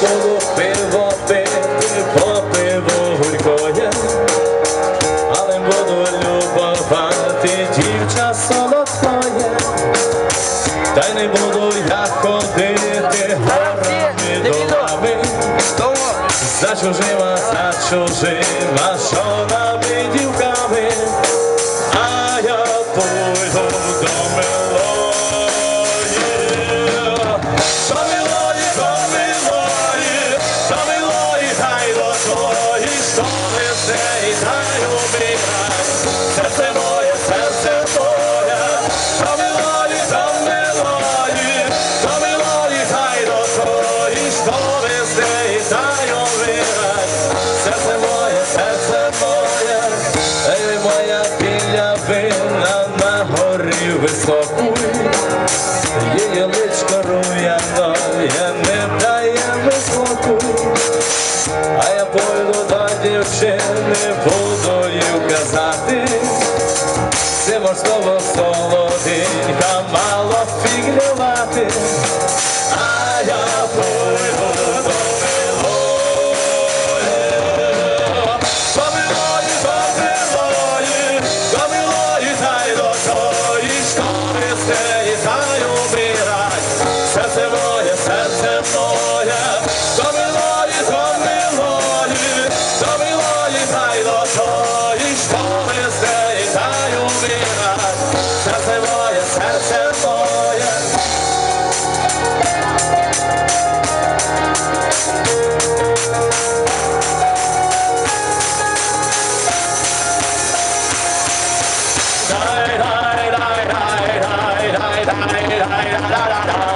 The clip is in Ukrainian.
буду пиво пити, по пиву гулькоє, але буду любовати дівча солодкоє, та й не буду я ходити горами долами, за чужима, за чужима, що нами дівками. Твої столи серце моє, серце моє, до милої, до милої, до милої, хай до твої столи все і серце моє, моя біля вина на горі високу, її лише завжди, це важливо солоденька, мало фігнувати. da da da da da da